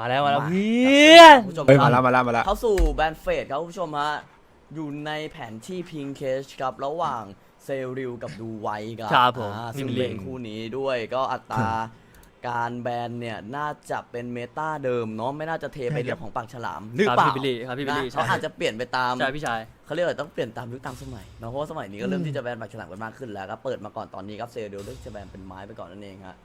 มาแล้วมาแล้วมาเพื่อนคุณผู้ชมเฮ้ยคมารับแล้วมาแล้วมาแล้วเข้าสู่แบนเฟสครับคุณผู้ชมฮะอยู่ในแผนที่พิงเคชครับระหว่างเซริลกับดูไวครัครับผมอ่าพี่ซึ่งบิลลี่เป็นคู่นี้ด้วยก็อัตราการแบนเนี่ยน่าจะเป็นเมตาเดิมเนาะไม่น่าจะเทไปเรื่องของปากฉลามหรือครับเปล่าพี่บิลลี่ครับพี่บิลลี่นะเขาอาจจะเปลี่ยนไปตาม ใช่พี่ชาย เขาเรียกว่าต้องเปลี่ยนตามยุคตามสมัยเนาะเพราะว่าสมัยนี้ก็เริ่มที่จะแบนปากฉลามกันมากขึ้นแล้วก็เปิดมาก่อนตอนนี้ครับเซริลเลือกจะแบนเป็นไม้ไปก่อนนั่นเองฮะ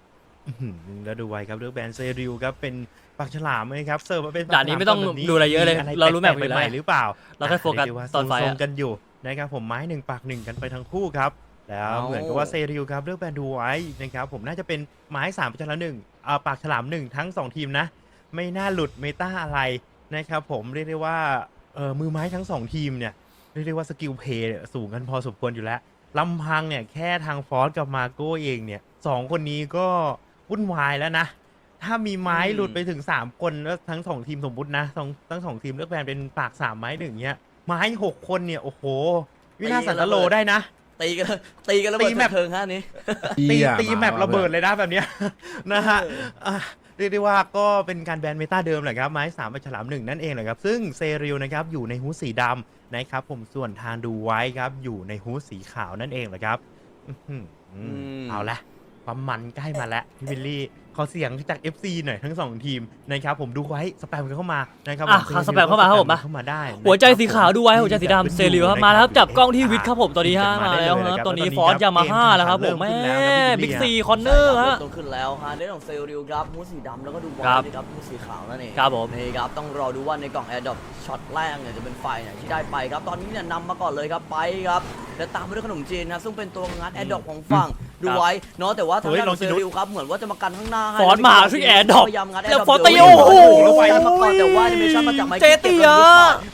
อื้อหือแล้วดูไว้ครับเรื่องแบรนด์เซริวครับเป็นปากฉลามไหมครับเสิร์ฟมาเป็นปกด่านนี้ไม่ต้องฉลแบบดูอะไรเยอะเลยมีเรารู้แมปแปลกๆอยู่แล้ว ใหม่ๆหรือเปล่าเราแค่โฟกัสเรียว่าตอนไฟอะทรงๆกันอยู่นะครับผมไม้หนึ่งปากหนึ่งกันไปทั้งคู่ครับแล้วเอา เหมือนกับว่าเซริวครับเลือกแบรนด์ดูไว้นะครับผมน่าจะเป็นไม้สามปากฉลามหนึ่งอ่าปากฉลามหนึ่งทั้งสองทีมนะ ไม่น่าหลุดเมตาอะไรนะครับผมเรียกได้ว่าเออมือไม้ทั้งสองทีมเนี่ยเรียกได้ว่าสกิลเพย์เนี่ยสูงกันพอสมควรอยู่แล้ว ลำพังเนี่ยแค่ทางฟอสกับมาโก้เองเนี่ยสองคนนี้ก็ วุ่นวายแล้วนะ ถ้ามีไม้หลุดไปถึง3คนแล้วทั้งสองทีมสมมุตินะทั้งทั้งสองทีมเลือกแบนเป็นปากสามไม้หนึ่งเนี้ยไม้หกคนเนี่ยโอ้โห วินาศสันตโลได้นะตีกันตีกันแล้วตีเบิดแมปเทิงฮะอันนี้ตีตีแมประเบิดเลยนะแบบเนี้ยนะฮะอะเรียกได้ว่าก็เป็นการแบนเมตาเดิมแหละครับไม้สามปลาฉลามหนึ่งนั่นเองแหละครับ ซึ่งเซริลนะครับอยู่ในฮูดสีดำนะครับ ผมส่วนทางดูไว้ครับ อยู่ในฮูดสีขาวนั่นเองแหละครับอื้อหือมเอาละ ความมันใกล้มาแล้วพี่บิลลี่ขอเสียงจาก FC หน่อยทั้งสองทีมนะครับผมดูไว้สแปมกันเข้ามานะครับอะผครับสแปมเข้ามาครับผมสแมา เข้ามาได้นะครับหัวใจสีขาวดูไว้หัวใจสีดำเซริลครับมาแล้วครับจับกล้องที่วิทย์ครับผมตอนนี้ฮะมาแล้วครับตอนนี้ฟอสยามาฮ่าแล้วครับผมแม่บิ๊กซีคอนเนอร์ใช่ฮะต้นขึ้นแล้วฮะได้ของเซลลิวครับมูสสีดำแล้วก็ดูบอลครับนะครับมูสสีขาวนั่นเองครับผมนี่ครับต้องรอดูว่าในกล่องแอร์ดรอปช็อตแรกเนี่ยจะเป็นไฟไหนที่ได้ไปครับตอนนี้เนี่ยนำมาก่อนเลยครับไปครับแล้วตามไปด้วยขนมจีนนะซึ่งเป็นตัวงัดแอร์ดรอปของฝั่ง ดูไว้เนาะแต่ว่าทางด้านของเซลลิวครับเหมือนว่าจะมากันข้างหน้าให้ฟอสมาช่วยแอร์ดรอปพยายามงัดแล้ว Air ฟอส Drop ตีเดี๋ยวโอ้โหแล้วไฟมาก่อนแต่ว่าดิเมชั่นมาจากไมค์เจตีอะ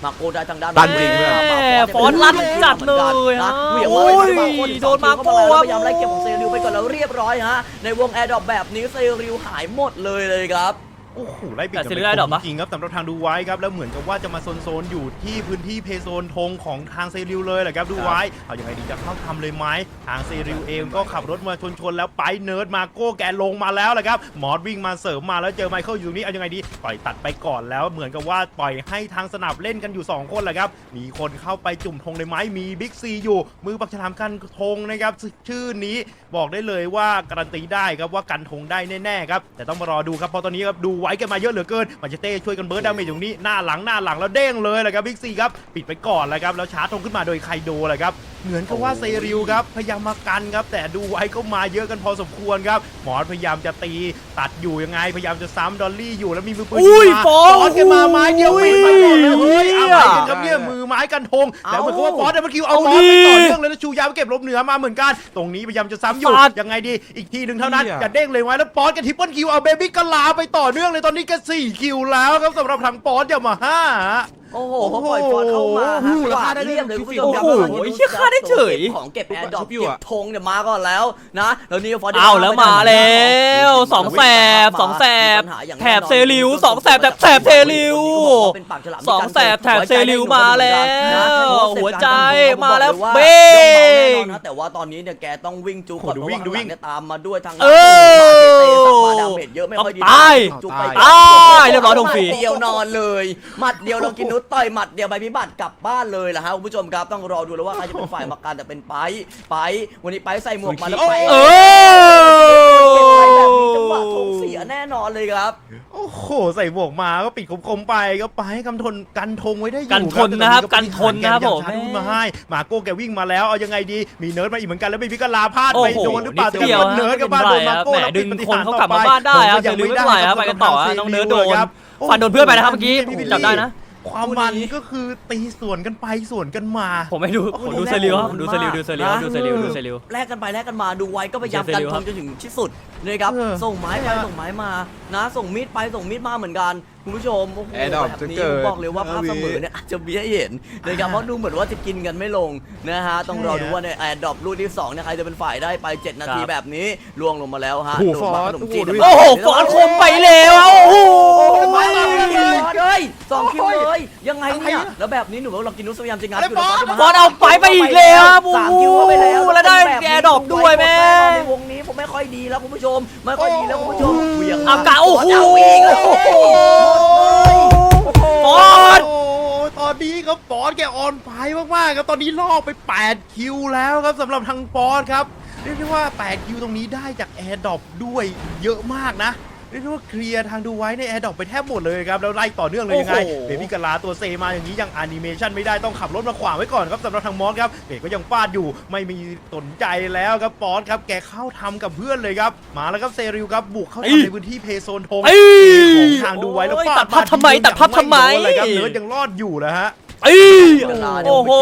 มาโกได้ทางด้านดันจริงเพื่อนมาฟอสลั่นจัดเลยฮะเหวี่ยงโอ้เลยยโดนมาโก้พยายามไล่เก็บของเซริวไปก่อนแล้วเรียบร้อยฮะในวงแอร์ดรอปแบบนี้เซริวหายหมดเลยเลยครับ โอ้โหไล่ปิดแต่กันเซไปริลได้ดอกปะ จริงๆครับสำหรับทางดูไว้ครับแล้วเหมือนกับว่าจะมาโซนโซนๆอยู่ที่พื้นที่เพย์โซนธงของทางเซริลเลยแหละครับดูไว้เอาอย่างไรดีจะเข้าทำเลยไหมทางเซริลเองก็ขับรถมาชนๆแล้วไปเนิร์ดมาโก้แกลงมาแล้วแหละครับมอสวิ่งมาเสริมมาแล้วเจอไมเคิลอยู่ตรงนี้เอายังไงดีปล่อยตัดไปก่อนแล้วเหมือนกับว่าปล่อยให้ทางสนับเล่นกันอยู่สองคนแหละครับมีคนเข้าไปจุ่มธงเลยไหมมีบิ๊กซีอยู่ มือปักฉลามกันธงนะครับชื่อนี้บอกได้เลยว่าการันตีได้ครับว่ากันธงได้แน่ๆครับแต่ต้องมารอดูครับเพราะตอนนี้ครับดูไว้กันมาเยอะเหลือเกินมาเชเต้ช่วยกันเบิร์ดดาเมจตรงนี้หน้าหลังหน้าหลังแล้วเด้งเลยแหละครับบิ๊กซีครับปิดไปก่อนแล้วครับแล้วชาร์จธงขึ้นมาโดยไคโดแหละครับ เหมือนกับว่าเซริลครับพยายามมากันครับ แต่ดูไว้ก็มาเยอะกันพอสมควรครับ หมอสพยายามจะตีตัดอยู่ยังไง พยายามจะซ้ำดอลลี่อยู่แล้วมีมือปืนอุ้ยยิงมาฟอสฟอสกันมาไม้เดียวปิดไปก่อนเลยเฮ้ยอุ้ยอะไรกันครับเนี่ยมือไม้กันธงแล้วเหมือนกับว่าฟอสเดมันคิวเอาเอาฟอสไปต่อดิเนื่องเลยแล้วชูยาวไปเก็บลบเหนือมาเหมือนกัน ตรงนี้พยายามจะซ้ำอยู่ฟาดยังไงดีอีกทีหนึ่งเท่านั้นเหี้ยจะเด้งเลยไว้แล้วปอนกับทิปเปิลคิวเอาเบบี้ก็ลาไปต่อเนื่องเลยตอนนี้ก็สี่คิวแล้วครับสำหรับทางปอนอย่ามาห้า โอ้โหเขาปล่อยฟอร์ดเข้ามาโอ้ฮะโหกวาดแล้วฆ่าได้เรียบเลยคุณผู้ชมครับโอ้โหเหี้ยฆ่าได้เฉยของเก็บแอร์ดรอปชุบอยู่เก็บอะธงเนี่ยมาก่อนแล้วนะแล้วนี่ฟอร์ดเอาแล้วมาแล้วสองแสบสองแสบแถบเซริวสองแสบแถบแถบเซริวสองแสบแถบเซริวมาแล้วหัวใจมาแล้วเบ้งนะแต่ว่าตอนนี้เนี่ยแกต้องวิ่งจูก่อนโอ้เพโหดูราะว่าวิ่งข้างหลังเนี่ยตามมาด้วยทางเออมาดาเมจเยอะไม่ค่อยดีตายจุกไปตายเรียบร้อยธงฟรีเดียวนอนเลยหมัดเดียวเรากินนุชต่อยหมัดเดียวไปพิบัติกลับบ้านเลยล่ะฮะคุณผู้ชมครับต้องรอดูแล้วว่าใครจะเป็นฝ่ายมากันแต่เป็นไปไปวันนี้ไปใส่หมวกมาแล้วไปเอเก็บไปแบบนี้อจังหวะธงเสียแน่นอนเลยครับ โอ้โหใส่หมวกมาก็ปิดคมๆไปก็ไปให้กำทนกันธงไว้ได้อยู่กันทนนะครับแต่ตอกันทนนะครับผมแกพยายาชาร์จขึ้นมาให้มาโก้แกวิ่งมาแล้วเอายังไงดีมีเนิร์ดมาอีกเหมือนกันแล้วไม่พิกลาพลาดโอ้ไปโหโดนหรือเปล่านิดเดียวแต่เนิร์ดกับบ้านโดนมาโก้แหมแล้วดึปิงปฏิคนหรเขากลับมาบ้านได้ครับผมยังเซริวไม่เป็นไรครับไปกันต่อฮะน้องเนิร์ดโดนฟันโดนเพื่อนไปนะครับเมื่อกี้ผมจับได้นะ ความมันก็คือตีสวนกันไปสวนกันมาผมไม่ดูผมดูเซริวครับผมดูเซริวดูเซริวดูเซริวดูเซริวแลกกันไปแลกกันมาดูไว้ก็พยายามเซกันริวทครับงจนถึงที่สุดเลยครับเออส่งไม้ไปส่งไม้มานะ ส่งมีดไปส่งมีดมาเหมือนกันคุณผู้ชมโอ้โหแอร์ดรอปแบบจะนี้เกิดผมบอกเลยว่าภาพเสมอเนี่ยอาจจะเบี้ยเห็นนะครับเพราะดูเหมือนว่าจะกินกันไม่ลงนะฮะต้องรอดูว่าในแอร์ดรอปลูกที่สองเนี่ยใครจะเป็นฝ่ายได้ไป 7 นาทีครับ แบบนี้ล่วงลงมาแล้วฮะโอ้โหโดนมาฟอร์ขสนมจีนโอ้โหดูดิโอ้โหฟอนคมไปแล้วโอ้โหมาเลยสองคิวเลยยังไงเนี่ยแล้วแบบนี้หนูว่าเรากินนุสพยายามจะงัดอยู่ฟอนเอาไปไปอีกแล้วครับโอ้สามโหคิวเข้าไปแล้วแล้วได้แอร์ดรอปด้วยแม่ในวงนี้ผมไม่ ค่อยดีแล้วคุณผู้ชม ไม่ค่อยดีแล้วคุณผู้ชมเหวี่ยงอากะโอ้าอีกแล้วโอ้โหปอดตอนนี้ครับปอนดแกออนไฟมากๆครับ ตอนนี้ลอกไป 8 คิวแล้วครับสำหรับทางปอนดครับ เรียกได้ว่า 8 คิวตรงนี้ได้จากแอร์ดอปด้วยเยอะมากนะ เรียกได้ว่าเคลียร์ทางดูไว้ในแอร์ดรอปไปแทบหมดเลยครับ แล้วไล่ต่อเนื่องเลยยังไงโอ้โห เบบี้กะลาตัวเซมาอย่างนี้ยังแอนิเมชันไม่ได้ต้องขับรถมาขวางไว้ก่อนครับสำหรับทางมอสครับเบก็ยังฟาดอยู่ไม่มีสนใจแล้วครับฟอสครับแกเข้าทำกับเพื่อนเลยครับมาแล้วครับเซริลครับบุกเข้าเอ้ยทำในพื้นที่เพย์โซนธงเอ้ยของทางดูไว้แล้วโอ้ยฟาตัดภาพทำไมทีตัดภาพทำไมยังโดนเลยครับเนิร์ดยังรอดอยู่นะฮะ เอ้ยเวลาเนี่ยโอ้มันโห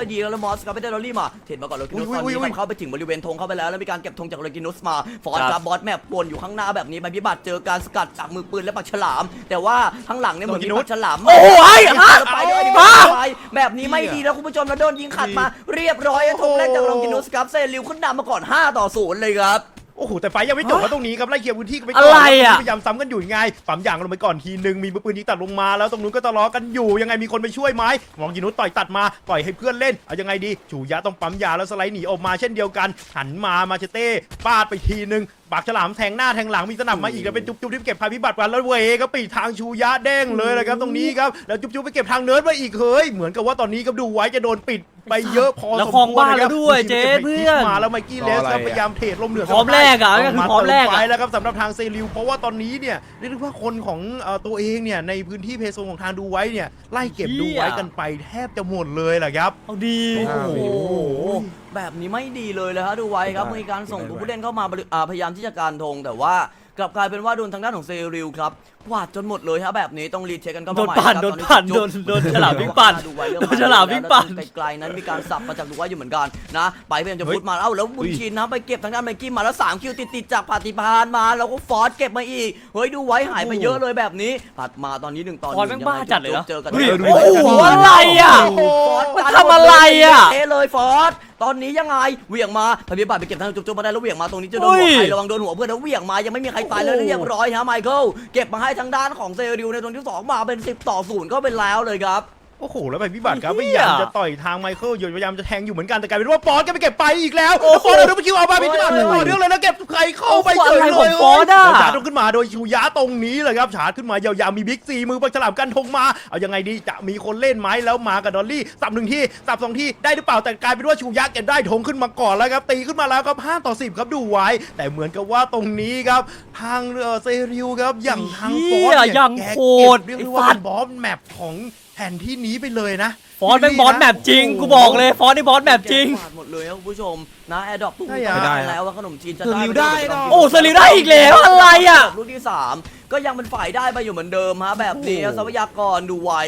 ไปตีโดนมือปืนตัวเองไม่ค่อยดีแล้วแล้วมอสครับไปได้ลอลี่มาเห็นมาก่อนโลกินุสตอนนี้เข้าไปถึงบริเวณธงเข้าไปแล้วแล้วมีการเก็บธงจากโรกินุสมาฟอร์ดบกับบอสแมปวนอยู่ข้างหน้าแบบนี้ไปพิบัติเจอการสกัดจากมือปืนและปากฉลาม แต่ว่าข้างหลังเนี่ยเหมือนมีปากฉลามโอ้โหไอ้ฮะฮะไปด้วยดิไปแบบนี้ไม่ดีแล้วคุณผู้ชมแล้วโดนยิงขัดมาเรียบร้อยธงแรกจากโรกินุสครับเซริวขึ้นนำมาก่อน 5 ต่อ 0 เลยครับ โอ้โหแต่ไฟยังไม่จบว่าตรงนี้ครับไล่เคลียร์พื้นที่กันไปก่อะไรอะพยายามซ้ำกันอยู่ยังไงปั๊มยางลงไปก่อนทีนึงมีมือปืนยิงตัดลงมาแล้วตรงนู้นก็ทะเลาะกันอยู่ยังไงมีคนไปช่วยไหมมองกินุสต่อยตัดมาปล่อยให้เพื่อนเล่นเอายังไงดีจูยะต้องปั๊มยาแล้วสไลด์หนีออกมาเช่นเดียวกัน หันมามาเชเต้ฟาดไปทีนึง ปากฉลามแทงหน้าแทงหลังมีสนับมาอีกแล้วเป็นจุ๊บจุ๊บที่เก็บภัยพิบัติกันแล้วเวก็ปิดทางชูยะเด้งเลยนะครับตรงนี้ครับแล้วจุ๊บจุ๊บไปเก็บทางเนิร์ดมาอีกเฮ้ยเหมือนกับว่าตอนนี้ก็ดูไว้จะโดนปิดไปเยอะพอแล้วสมคลองควรบ้านนะครับแล้วด้วยเจ๊ก็บไปเพื่อนมาแล้วไมค์กี้เลสรออะไรก็อะพยายามเทรดลมเหลืองพร้อมแรกอะก็คือพร้อมแรกอะเาาเติไฟแล้วครับสำหรับทางเซริวเพราะว่าตอนนี้เนี่ยเรียกได้ว่าคนของเอ่อตัวเองเนี่ยในพื้นที่เพโซนของทางดูไว้เนี่ยไล่เก็บดูไว้กันไปแทบจะหมดเลยแหละครับเอาดีโอ้ห้าโหวิแบบนี้ไม่ดีเลยเลยฮะดูไว้ครับได้มีการส่งได้ตัวผู้เล่นเข้ามาบริอ่าพยายามที่จะการธงแต่ว่า กลับกลายเป็นว่าโดนทางด้านของเซริลครับกวาดจนหมดเลยฮะแบบนี้ต้องรีเช็คกันเข้าโดมานใหม่ปั่นครับโดนตอปั่นจุโดกนโดนฉลามวิ่งปั่นดูไว้เริ่มโดนฉลามวิ่งปั่นไกลๆนั้นมีการสับมาจากดูไว้อยู่เหมือนกันนะไปพยายามจะพุทมาเอ้าแล้วบุญชินนะไปเก็บทางด้านไมกี้มาแล้วสามคิวติดๆจากปฏิพานมาแล้วก็ฟอร์สเก็บมาอีกเฮ้ยดูไว้หายไปเยอะเลยแบบนี้ผัดมาตอนนี้หนึ่งตอนหฟอร์นึ่สงแม่งบ้าจัดเลยนะเจอกันเฮ้ยเจอกันโอ้โหอะไรอะฟอร์สมันทำอะไรอะเทเลยฟอร์ส ตอนนี้ยังไงเหวี่ยงมาพยาบาลไปเก็บทางจุ๊บๆมาได้แล้วเหวี่ยงมาตรงนี้จะโดนหัวเฮ้ยใครระวังโดนหัวเพื่อนแล้วเหวี่ยงมายังไม่มีใครตายเลยโอ้โหเรียบร้อยฮะไมเคิลเก็บมาให้ทางด้านของเซริลในตรงที่สองมาเป็น 10 ต่อศูนย์ก็เป็นแล้วเลยครับ โอ้โห แล้วไปพิบัติครับเหี้พยยายามจะต่อยทางไมเคิลอยู่พยายามจะแทงอยู่เหมือนกันแต่กลายเป็นว่าฟอสก็ไปเก็บไปอีกแล้วโอ้โหฟอสเอาไปคิวเอามาไปที่บ้านต่อเนื่องเลยแล้วเก็บใครเข้าไปเฉยอะไรเลของยฟอสอะแล้วชาร์จขึ้นมาโดยชูยะตรงนี้เลยครับชาร์จขึ้นมายาวๆมีบิ๊กซีมือปากฉลามกันทงมาเอายังไงดีจะมีคนเล่นไหมแล้วมากับดอลลี่สับหนึ่งที่สับสองที่ได้หรือเปล่าแต่กลายเป็นว่าชูยะเก็บได้ทงขึ้นมาก่อนแล้วครับตีขึ้นมาแล้วครับ5ต่อ10ครับดูไว้ แต่เหมือนกับว่าตรงนี้ครับทางเอ่อเซริวครับอย่างทางฟอสเหี้ยเนี่ยังแกโหดเก็บเรียกไอ้ได้สัว่าตเป็ว์นบอสแมปของแผนที่นี้ไปเลยนะฟอสเป็นบอสแมปจริง กูบอกเลยฟอสนี่บอสแมปจริงแกกวาดหมดเลยครับคุณผู้ชมนะแอร์ดรอปตุ้งใช่ไปอะแล้วว่าขนมจีนจะเซริลได้เนอะโอ้เซริลได้อีกแล้วอะไรอะลูกที่3ก็ยังเป็นฝ่ายได้ไปอยู่เหมือนเดิมฮะแบบนี้โอ้โหทรัพยากรดูไว้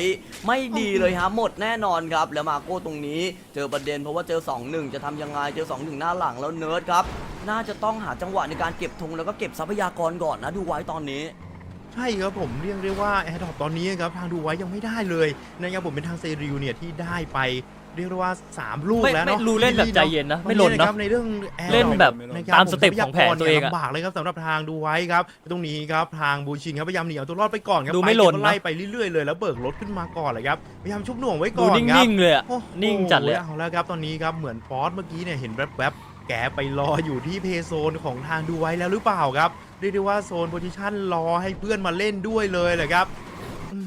ไม่ดีเลยฮะหมดแน่นอนครับ แล้วมาโก้ตรงนี้เจอประเด็นเพราะว่าเจอ 2-1 จะทำยังไงเจอ 2-1 หน้าหลังแล้วเนิร์ดครับ น่าจะต้องหาจังหวะในการเก็บธงแล้วก็เก็บทรัพยากรก่อนนะดูไว้ตอนนี้ ใช่ครับผมเรียกได้ว่าแอร์ดรอปตอนนี้ครับทางดูไว้ยังไม่ได้เลยนะครับผมเป็นทางเซริวเนี่ยที่ได้ไปเรียกได้ว่า 3 ลูกไม่แล้วไม่เนาะรู้เล่นแบบใจเย็นนะ ไม่หล่นวันะครับในเรื่อง Air เล่นแบบ Drop นะครับตามสเต็ปของแผนตัวเองอะลำบากเลยครับสำหรับทางดูไว้ครับตรงนี้ครับทางบูชินครับพยายามหนีเอาตัวรอดไปก่อนครับดูไม่หล่นปนะไล่ไปเรื่อยๆเลยแล้วเบิกรถขึ้นมาก่อนเลยครับพยายามชุบหน่วงไว้ดูก่อนครับนิ่งๆเลยอะโอ้โหนิ่งจัดเลยอะ เอาแล้วครับตอนนี้ครับเหมือนฟอสเมื่อกี้เนี่ยเห็นแวบๆแกไปรออยู่ที่เพย์โซนของทางดูไว้แล้วหรือเปล่าครับเรียกได้ว่าโซนโพซิชันรอให้เพื่อนมาเล่นด้วยเลยแหละครับ อื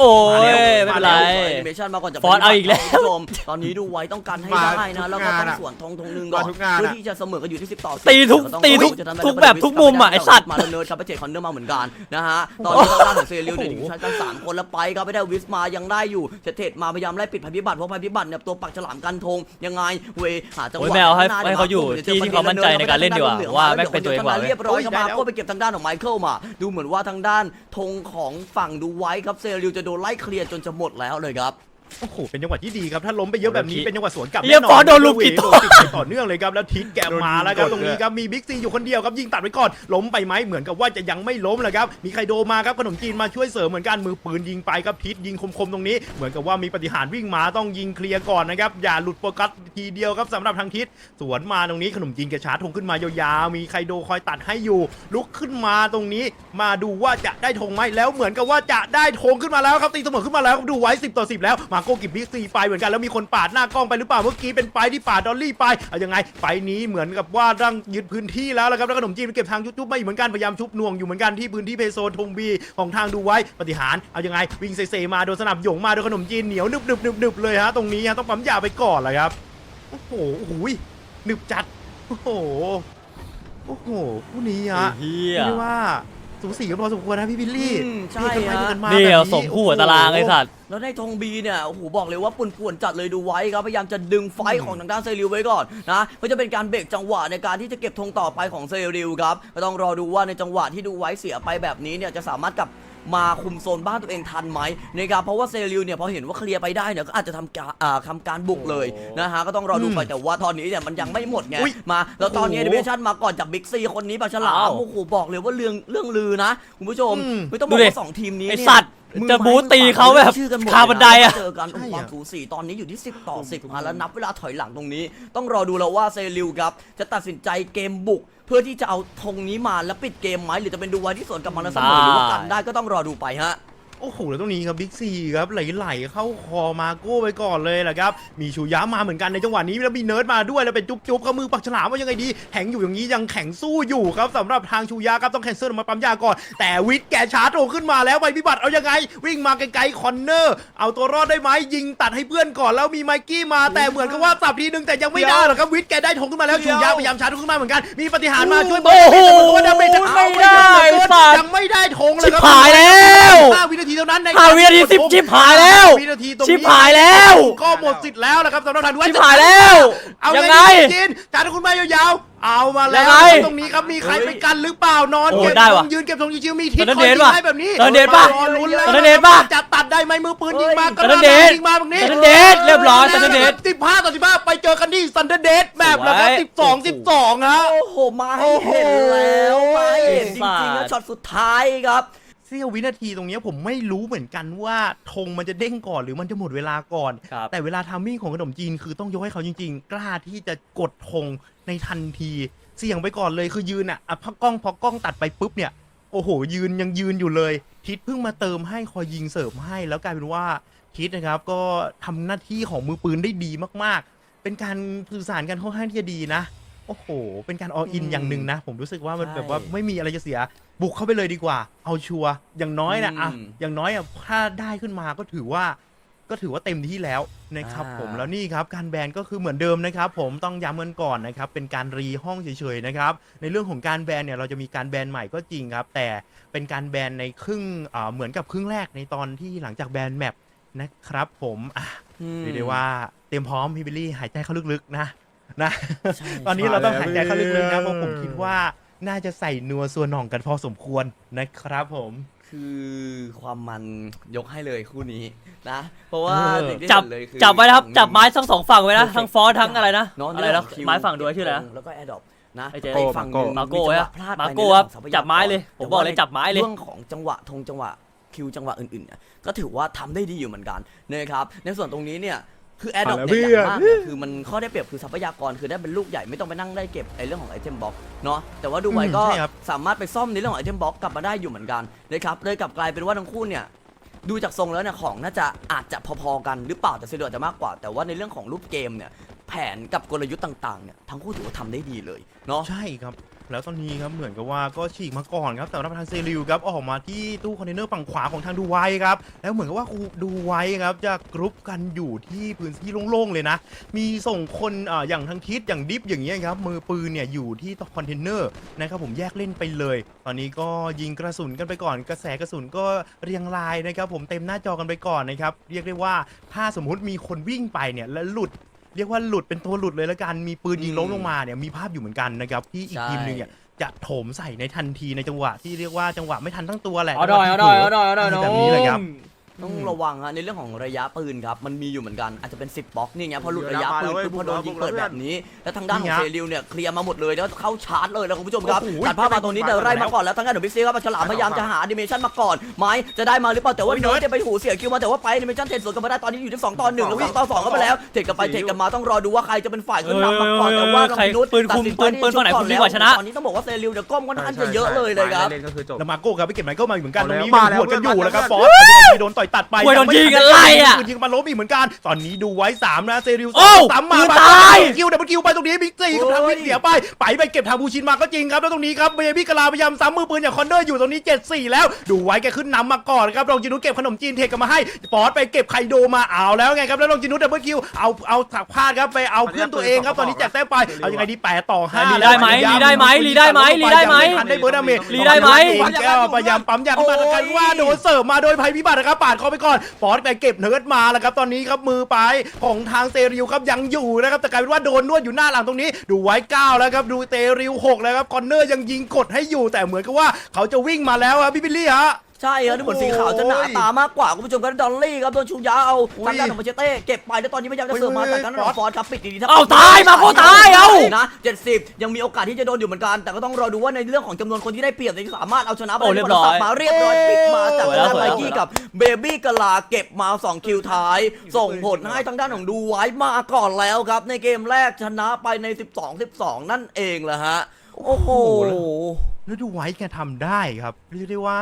โอ้ยมาไม่แล้วเป็นไร แอนิเมชันมาก่อนจะฟอร์สเอาอีกแล้วคุณผู้ชมตอนนี้ดูไว้ต้องการให้มาได้นะ ทุกแล้วก็ต้องงานอะสวนธงธงหนึ่งก่อนมาทุกงานอะ เพื่อที่จะเสมอกันอยู่ที่ 10 ต่อ10ตีทุกเดี๋ยวองตีทุกจะทำได้ทุกแบบทุกมุมอะไอ้สัตว์มาแล้วเนิร์ดครับไปเจคคอนเนอร์มาเหมือนกันนะฮะตอนนี้ทางด้านของเซริลเนี่ยอยู่ชั้นกันสามคนแล้วไปครับไม่ได้วิสมายังได้อยู่เซเทตมาพยายามไล่ปิดภัยพิบัติเพราะภัยพิบัติเนี่ยตัวปักฉลามกันธงยังไงเวยหาจังหโอ้วะยไม่เอาให้ข้งน้ให้เขาอยู่ดี๋วจที่ที่เขามั่นใจในการเล่นดีกว่าว่าแม่งเป็นตัวเองกว่าเรียบร้อยครับโอ้ยมาได้แล้วก็ไปเก็บทางด้านของไมเคิลมา ดูเหมือนว่าทางด้านธงของฝั่งดูไว้ครับเซริลจะโดนไล่เคลียร์จนจะหมดแล้วเลยครับ โอ้โหเป็นจังหวะที่ดีครับถ้าล้มไปเยอะแบบนี้เป็นจังหวะสวนกลับเหี้ยแน่นอนฟอร์ดโดนลุมกี่ตัวโดนติดไปต่อเนื่องเลยครับแล้วทิศแกมาแล้วครับโดตนรงกดนี้ครับมีบิ๊กซีอยู่คนเดียวครับยิงตัดไว้ก่อนล้มไปไหมเหมือนกับว่าจะยังไม่ล้มเลยครับมีใครโดมาครับขนมจีนมาช่วยเสริมเหมือนกันมือปืนยิงไปครับทิศยิงคมๆตรงนี้ เหมือนกับว่ามีปฏิหารย์วิ่งมาต้องยิงเคลียร์ก่อนนะครับอย่าหลุดโฟกัสทีเดียวครับสำหรับทางทิศสวนมาตรงนี้ขนมจีนกระชาร์จธงขึ้นมายาวๆมีใครโดคอยตัดให้อยู่ ลุกขึ้นมาตรงนี้ มาดูว่าจะได้ธงไหมแล้วเหมือนกับว่าจะได้ธงขึ้นมาแล้วครับตีเสมอขึ้นมาแล้วครับดูไว้ 10 ต่อ 10 แล้วมามาโก้กิบบิ๊กซีไปเหมือนกันแล้วมีคนปาดหน้ากล้องไปหรือเปล่าเมื่อกี้เป็นไปที่ปาดดอลลี่ไปเอายังไง ไปนี้เหมือนกับว่าตั้งยึดพื้นที่แล้วละครับแล้วขนมจีนเก็บทางจุ๊บๆมาอีกเหมือนกันพยายามชุบหน่วงอยู่เหมือนกันที่พื้นที่เพโซนทงบีของทางดูไว้ปฏิหารเอายังไงวิ่งเซๆมาโดนสนับหยงมาโดนขนมจีนเหนียวหนึบหนึบหนึบหนึบเลยฮะตรงนี้ฮะต้องปั๊มยาไปก่อนเลยครับโอ้โหโอ้โหหนึบจัดโอ้โหโอ้โหคู่นี้ฮะเฮีเรียยกได้ว่า สูสีกันพอสมควรนะพี่บิลลี่อืมใช่เรียกกันไปฮะเรียกกันมานี่แบบ เอาสมคู่หัวตารางไอ้สัตว์แล้วในธงบีเนี่ยโอ้โหบอกเลยว่าป่วนๆจัดเลยดูไว้ครับพยายามจะดึงไฟท์ของทางด้านเซริวไว้ก่อนนะเพื่อจะเป็นการเบรกจังหวะในการที่จะเก็บธงต่อไปของเซริวครับก็ต้องรอดูว่าในจังหวะที่ดูไว้เสียไปแบบนี้เนี่ยจะสามารถกลับ มาคุมโซนบ้านตัวเองทันไหมนะครับเพราะว่าเซริวเนี่ยพอเห็นว่าเคลียร์ไปได้เนี่ยก็อาจจะทำการอ่าทำการบุกเลยนะฮะก็ต้องรอดูไปแต่ว่าตอนนี้เนี่ยมันยังไม่หมดไงอุ๊ยมาแล้วตอนนี้โอ้เดโหวิชั่นมาก่อนจากบิ๊กซีคนนี้ปาฉลามอ้าวโอ้โหบอกเลยว่าเรื่องเรื่องลือนะคุณผู้ชมอืมไม่ต้องบอกดูดิว่าสองทีมนี้ไอ้เนี่ยสัตว์ มือจะไม้บู๊มือตีปกเขาแบบชื่อกันหมดคาบันไดอะ เจอกันใช่ความอะสูสีตอนนี้อยู่ที่ 10 ต่อ 10มาแล้วนับเวลาถอยหลังตรงนี้ ต้องรอดูแล้วว่าเซริวครับจะตัดสินใจเกมบุก เพื่อที่จะเอาธงนี้มาแล้วปิดเกมไหมหรือจะเป็นดูไว้ที่สวนกลับมาแล้วเสมอหรือว่ากันได้ก็ต้องรอดูไปฮะ โอ้โหแล้วตรงนี้ครับบิ๊กซีครับไหลๆเข้าคอมาโก้ไปก่อนเลยแหละครับมีชูยะมาเหมือนกันในจังหวะนี้แล้วมีเนิร์ดมาด้วยแล้วเป็นจุ๊บจุ๊บเขามือปักฉลามว่ายังไงดีแข็งอยู่อย่างนี้ยังแข็งสู้อยู่ครับสำหรับทางชูยะครับต้องแคนเซิลออกมาปั๊มยาก่อน แต่วิทย์แกชาร์จโตขึ้นมาแล้วไปพิบัติเอายังไง วิ่งมาไกลๆคอนเนอร์ เอาตัวรอดได้ไหมยิงตัดให้เพื่อนก่อนแล้วมีไมกี้มาแต่เหมือนกับว่าสับทีนึงแต่ยังไม่ได้หรอกครับวิทย์แกได้ธงขึ้นมาแล้วชูยะพยายามชาร์จขึ้นมาเหมือนกันมีปฏิหารย์มาช่วยบอลโอ้โหแต่เหมือนกับว่าดาเมจจะเอาไม่ได้เยอะเหลือเกินสัตว์ยังไม่ได้ธงเลยครับชิบหายแล้วห้าวินาทีเท่านั้นในห้าวินาทีสิบชิบหายแล้ววินาทีตรงนี้ชิบหายแล้ว ก็หมดสิทธิ์แล้วนะครับสำหรับทางด้วชิบหายแล้วเอายังไงไงดีจีนจานคุณมายาวๆเอามาแล้วยังไงตรงนี้ครับมีใครไปกันหรือเปล่านอนโอ้เก็บได้ธว่ะงยืนเก็บธงชิวๆมีทิศตอนนั้นคอยเดชยิงป่ะให้แบบนี้ตอนนั้นเดชป่ะรอลุ้นแล้วตอนนั้นเดชป่ะจะตัดได้ไหมมือปืนยิงมาตอนนั้นเดชยิงมาแบบนี้ตอนนั้นเดชเรียบร้อยตอนนั้นเดชสิบห้าต่อสิบห้าไปเจอกันที่ซันเดอร์เดชแบบนะครับสวยสิบสองสิบสองฮะโอ้โหมาให้เห็นแล้วมาให้เห็นจไอ้ริงๆสัแล้วตว์ช็อตสุดท้ายครับ เสี้ยววินาทีตรงเนี้ยผมไม่รู้เหมือนกันว่าธงมันจะเด้งก่อนหรือมันจะหมดเวลาก่อน ครับ แต่เวลาทามมิ่งของขนมจีนคือต้องยกให้เขาจริงๆ กล้าที่จะกดธงในทันที เสี่ยงไปก่อนเลยคือยืนอะอะพอกล้องพอกล้องตัดไปปุ๊บเนี่ย โอ้โห ยืนยังยืนอยู่เลย ทิศเพิ่งมาเติมให้คอยยิงเสิร์ฟให้ แล้วกลายเป็นว่าทิศนะครับก็ทำหน้าที่ของมือปืนได้ดีมากๆ เป็นการสื่อสารกันค่อนข้างที่จะดีนะ โอ้โห เป็นการอออินอืมอย่างหนึ่งนะ ผมรู้สึกว่ามันใช่ แบบว่าไม่มีอะไรจะเสีย บุกเข้าไปเลยดีกว่า เอาชัวร์อย่างน้อยนะอะอืม อย่างน้อยอะถ้าได้ขึ้นมาก็ถือว่า ก็ถือว่าเต็มที่แล้วนะครับอ่าผมแล้วนี่ครับการแบนก็คือเหมือนเดิมนะครับ ผมต้องย้ำกันก่อนนะครับ เป็นการรีห้องเฉยๆนะครับ ในเรื่องของการแบนเนี่ยเราจะมีการแบนใหม่ก็จริงครับ แต่เป็นการแบนในครึ่งอ่าเหมือนกับครึ่งแรกในตอนที่หลังจากแบนแมปนะครับ ผมอะเรียกได้ว่าเตรียมพร้อมพี่บิลลี่หายใจเข้าลึกๆนะนะ ใช่ ตอนนี้เราต้องใช่หายใจเข้าลึกๆนะเพราะผมเออคิดว่า น่าจะใส่นัวส่วนหน่องกันพอสมควรนะครับผม คือความมันยกให้เลยคู่นี้นะ เพราะว่าเออ สิ่งที่จับเห็นเลยคือจับไว้นะครับของจับไม้ทั้งสองฝั่งไว้นะ perfect ทั้งฟอสทั้งอะไรนะเนาะอะไรนะคิวไม้ฝั่งด้วยชื่ออะไรนะ แล้วก็แอร์ดรอปนะไอ้เจ๊แต่อีกฝั่งหนึ่งมาโก้จังหวะอะพลาดไปมาโก้ในครับเองของทรัพยากรจับไม้เลย ผมบอกเลยจับไม้เลย เรื่องของจังหวะธงจังหวะคิวจังหวะอื่นๆเนี่ยก็ถือว่าทำได้ดีอยู่เหมือนกันนะครับในส่วนตรงนี้เนี่ย คือแอร์ดรอปเอาละเนี่ยอย่างมากเพื่เนี่อยนคือมันข้อได้เปรียบคือทรัพยากรคือได้เป็นลูกใหญ่ไม่ต้องไปนั่งได้เก็บไอ้เรื่องของไอเทมบ็อกเนาะแต่ว่าดูไว้ก็อืมใช่ครับสามารถไปซ่อมในเรื่องของไอเทมบ็อกกลับมาได้อยู่เหมือนกันนะครับเลยกลับกลายเป็นว่าทั้งคู่เนี่ยดูจากทรงแล้วเนี่ยของน่าจะอาจจะพอๆกันหรือเปล่าแต่เซเดอร์จะมากกว่า แต่ว่าในเรื่องของรูปเกมเนี่ยแผนกับกลยุทธ์ต่างๆเนี่ยทั้งคู่ถือว่าทำได้ดีเลยเนาะใช่ครับ แล้วตอนนี้ครับเหมือนกับว่าก็ฉีกมาก่อนครับสำหรับทางเซริวครับออกมาที่ตู้คอนเทนเนอร์ฝั่งขวาของทางดูไวครับแล้วเหมือนกับว่าดูไวครับจะกรุ๊ปกันอยู่ที่พื้นที่โล่งๆเลยนะ มีส่งคนออย่างทางทิศอย่างดิฟอย่างเงี้ยครับมือปืนเนี่ยอยู่ที่ตู้คอนเทนเนอร์นะครับผมแยกเล่นไปเลย ตอนนี้ก็ยิงกระสุนกันไปก่อน กระแสกระสุนก็เรียงรายนะครับผมเต็มหน้าจอกันไปก่อนนะครับเรียกได้ว่าถ้าสมมุติมีคนวิ่งไปเนี่ยแล้วหลุด เรียกว่าหลุดเป็นตัวหลุดเลยละกัน มีปืนยิงล้มลงมาเนี่ยมีภาพอยู่เหมือนกันนะครับที่อีกใช่ทีมหนึงเนี่ยจะโถมใส่ในทันทีในจังหวะที่เรียกว่าจังหวะไม่ทันตั้งตัวแหละเอาหน่อยเอาหน่อยเอาหน่อยเอาหน่อยน้องแบบนี้เลยครับ ต้องระวังฮะในเรื่องของระยะปืนครับมันมีอยู่เหมือนกันอาจจะเป็น 10บล็อกนี่ไงพอหลุดระยะปืนปุ๊บพอโดนยิงเปิดแบบนี้ แล้วทางด้านของนี่ฮะเซริวเนี่ยเคลียร์มาหมดเลยแล้วเข้าชาร์จเลยแล้วคุณผู้ชมครับโอ้โหตัดภาพมาตรงนี้แต่ไล่มาก่อนแล้วทางด้านของบิ๊กซีครับฉลามพยายามจะหาดิเมชันมาก่อนไม้จะได้มาหรือเปล่าแต่ว่าโอ้ยเนิร์ดเนิร์ดจะไปหูเสียคิวมาแต่ว่าไปดิเมชันเทรดสวนกันมาได้ตอนนี้อยู่ที่สองต่อหนึ่งแล้วสองต่อสองก็ไปแล้วเทรดกันไปเทรดกันมาต้องรอดูว่าใครจะเป็นฝ่ายขึ้นนำมาก่อนแต่ว่าน้องใครนุชปืนคุมตัดสิใจปืนปืนฝั่งไหนคุมดีกว่าชนะตอนนี้ต้องบอกว่าเซริวเนี่ยก้มค่อนข้างจะเยอะเลยเลยครับเล่นก็คือจบแล้วมาโก้ครับไปเก็บไมเคิลมาอยู่เหมือนกันตรงนี้มาแล้วหัวดกันอยู่มาแล้วแล้วครับมาบแล้วอสเอายังไงดีโดนต่อยตัดไปโอ้ยโดนยิงม่ทัอะไรอะ ปืนยิงมาล้มอีกเหมือนกัน ตอนนี้ดูไว้สามนะเซริวโอ้สามมาปืนมาตาย คิวดับเบิลคิวไปตรงนี้บิ๊กซีกับทางวิทย์เสียไปไปไปเก็บทางบูชินมาก็จริงครับแล้วตรงนี้ครับเบบี้กะลาพยายามซ้ำมือปืนอย่างคอนเดอร์อยู่ตรงนี้7-4แล้ว ดูไว้แกขึ้นนำมาก่อนครับลองจินุสเก็บขนมจีนเทกกันมาให้ฟอสไปเก็บไคโดมาเอาแล้วไงครับแล้วลองจินุสดับเบิลคิวเอาเอาถักพลาดครับไปเอาเพื่อนตัวเองครับตอนนี้แจกแต้มไปเอายังไงดีแปดต่อห้าลีได้ไหมลีได้ไหมลีได้ไหมลีได้ไหม ทันได้เบิร์ดดาเมจ ลีได้ไหม แก้วพยายามปั๊มยาขึ้นมาแต่กลายเป็นว่าโดนเสิร์ฟมาโดยภัยพิบัตินะครับปาดเข้าไปก่อนปอดไปเก็บเนิร์ดมาแล้วครับตอนนี้ครับมือไปของทางเซริวครับยังอยู่นะครับแต่กลายเป็นว่าโดนนวดอยู่หน้าหลังตรงนี้ ดูไว้เก้าแล้วครับดูเตริวหกแล้วครับคอนเนอร์ยังยิงกดให้อยู่แต่เหมือนกับว่าเขาจะวิ่งมาแล้วครับพี่บิลลี่ฮะ ใช่ครับดูเหมือนสีขาวจะหนาตามากกว่าคุณผู้ชมครับดอลลี่ครับโดนชูยาเอาอุ้ยทางด้านของมาเชเต้เก็บไปแล้วตอนนี้พยายามจะเสิร์ฟมาอุ้ยจากทางด้านของฟอร์ดครับปิดดีๆถ้เอ้าตายมาโคตายเอ้านะ70 ยังมีโอกาสที่จะโดนอยู่เหมือนกัน แต่ก็ต้องรอดูว่าในเรื่องของจำนวนคนที่ได้เปรียบจะสามารถเอาชนะไปโอ้เรียบร้อยมาเรียบร้อยปิดมาจากทางด้านสวยไมแล้วกี้กับเบบี้กะลาเก็บมา 2 คิวท้าย ส่งผลให้ทางด้านของดูไว้มาก่อนแล้วครับ ในเกมแรกชนะไปใน 12 12 นั่นเองแหละฮะโอ้โหแล้วดูไว้แกทำได้ครับเรียกได้ว่า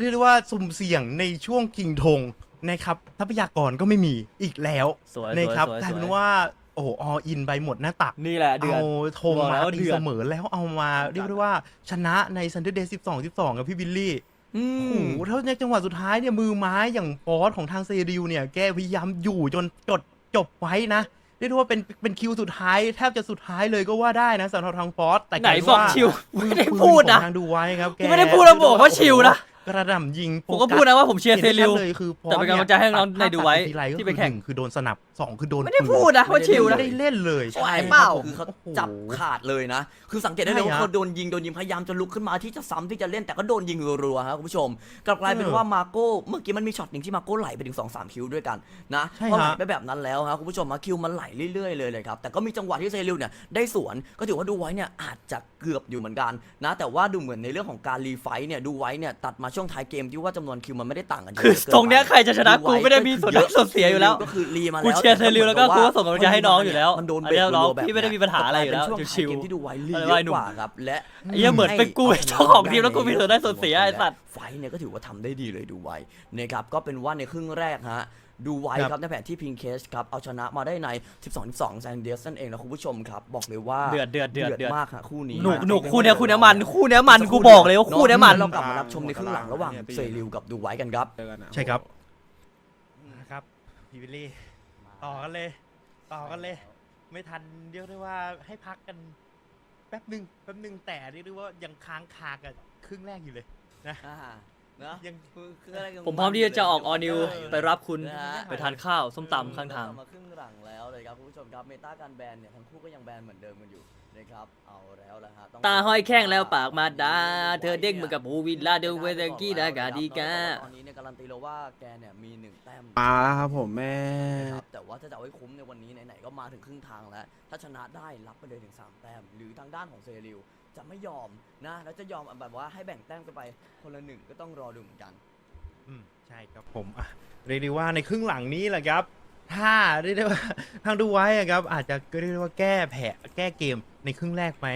เรียกได้ว่าสุ่มเสี่ยงในช่วงกิงทงนะครับทรัพยากรก็ไม่มีอีกแล้วสวยนะครับสวยสวย กลายเป็นว่าโอ้โหออินไปหมดหน้าตัก นี่แหละเดือเอาดธงบอกมาแล้วตีเดือดเสมอแล้วเอามาเรียกได้ว่าชนะในซันเดอร์เดย์12 12กับพี่บิลลี่อืโอ้ม โหเท่าในจังหวะสุดท้ายเนี่ยมือไม้อย่างฟอสของทางเซริวเนี่ยแกพยายามอยู่จนจดจบไว้นะเรียกได้ว่าเป็นเป็นคิวสุดท้ายแทบจะสุดท้ายเลยก็ว่าได้นะสำหรับทางฟอสแต่ไหนลายเป็นบอกว่าชิวมือไม่ได้ปืนพูดนะของทางดูไว้ครับแกกูไม่ได้พูดแล้วบอกว่าชิวนะ กระหน่ำยิงผมก็พูดนะว่าผมเชียร์เซริวห็นได้ชัดเลยคือฟอสแต่เป็นกำลังใจให้น้องในดูไว้ทีไรก็ที่ไปแข่งคือหนึ่คือโดนสนับสองคือโดนไม่ได้ปืนพูดนะว่าชิวนะไม่ได้เล่นเลยใช่เปล่าคือเขาโอ้โหจับขาดเลยนะ คือสังเกตได้เลยใช่ว่าฮะเขาโดนยิงโดนยิงพยายามจะลุกขึ้นมาที่จะซ้ำที่จะเล่นแต่ก็โดนยิงรัวๆครับคุณผู้ชมกลับกลายเป็นเออว่ามาโก้เมื่อกี้มันมีช็อตหนึ่งที่มาโก้ไหลไปถึง2อสามคิวด้วยกันนะใช่พอไหลฮะไปแบบนั้นแล้วครับคุณผู้ชมมาคิวมันไหลเรื่อยๆเลยเลยครับแต่ก็มีจังหวะที่เซริลเนี่ยได้สวนก็ถือว่าดูไว้เนี่ยอาจจะเกือบอยู่เหมือนกันนะแต่ว่าดูเหมือนในเรื่องของการรีไฟท์เนี่ยดูไว้เนี่ยตัดมาช่วงท้ายเกมที่ว่าจำนวนคิวมันไม่ได้ต่างกันเยอะคือกิไปตรงเนี้ยใครจะชนะกูไม่ได้มีส่วนได้ส่วนเสียอยู่แล้ว ก็คือรีมาแล้วกูเชียร์เซริลแล้วก็ต่กูก็ส่งกำลังใจให้น้องอยู่แล้วมันโดนอันเบรเนี้กยน้องรัวๆแบบพี่ไม่ได้มีปัญหาอะไรอยู่แล้วเป็นช่วงชิวท้ายเกมที่ดูไว้เยอะไรอะวะไอ้หนุ่มกว่าครับและไอ้เหี้ยเหมือนเป็นกูเป็นเจ้าของทีมแล้วกูมีส่วนได้ส่วนเสียไอ้สัตว์ไฟท์เนี่ยก็ถือว่าทำได้ดีเลยดูไว้นะครับก็เป็นว่าในครึ่งแรกฮะ ดูไว้ครับครับในแผนที่พิงเคสครับเอาชนะมาได้ใน 12-12แซนเดียสนั่นเองนะคุณผู้ชมครับ บอกเลยว่าเดือดเดือดเดือดเดือดมากฮะคู่นี้หนุกหนุกคู่เนี้ยคู่เนี้ยมัน คู่เนี้ยมันกูบอกเลยว่าคู่เนี้ยมันเรากลับมารับชมในครึ่งหลังระหว่างเซริวกับดูไว้กันครับใช่ครับนะครับพี่วิลลี่ต่อกันเลย ต่อกันเลย ไม่ทันเรียกได้ว่าให้พักกันแป๊บหนึ่งแป๊บหนึ่งแต่เรียกได้ว่ายังค้างคากับครึ่งแรกอยู่เลยอ่า เนอะยังคือคืออะไรกันผมพร้อมที่จะออกออนิวใช่ไปรับคุณนะฮะ ไปทานข้าวส้มตำข้างทางมาครึ่งหลังแล้วเลยครับคุณผู้ชมครับเมตาการแบนเนี่ยทั้งคู่ก็ยังแบนเหมือนเดิมกันอยู่นะครับเอาแล้วละฮะงตาห้อยแข้งแล้วปากมาดาเธอเด้งเหมือนกับฮูวิลลาเดลเวเดกี้ดากาดีกาตอนนี้เนี่ยการันตีแล้วว่าแกเนี่ยมีหนึ่งแต้มมาแล้วครับผมแม่ นะครับแต่ว่าถ้าจะเอาให้คุ้มในวันนี้ไหนๆก็มาถึงครึ่งทางแล้ว ถ้าชนะได้รับไปเลยถึง3แต้มหรือทางด้านของเซริว จะไม่ยอมนะแล้วจะยอมแบบว่าให้แบ่งแต้มกันไปคนละหนึ่งก็ต้องรอดูเหมือนกัน อืมใช่ครับผมอะเรียกได้ว่าในครึ่งหลังนี้แหละครับ ถ้าเรียกได้ว่าทางดูไว้อะครับ อาจจะเรียกได้ว่าแก้แผลแก้เกมในครึ่งแรกไหม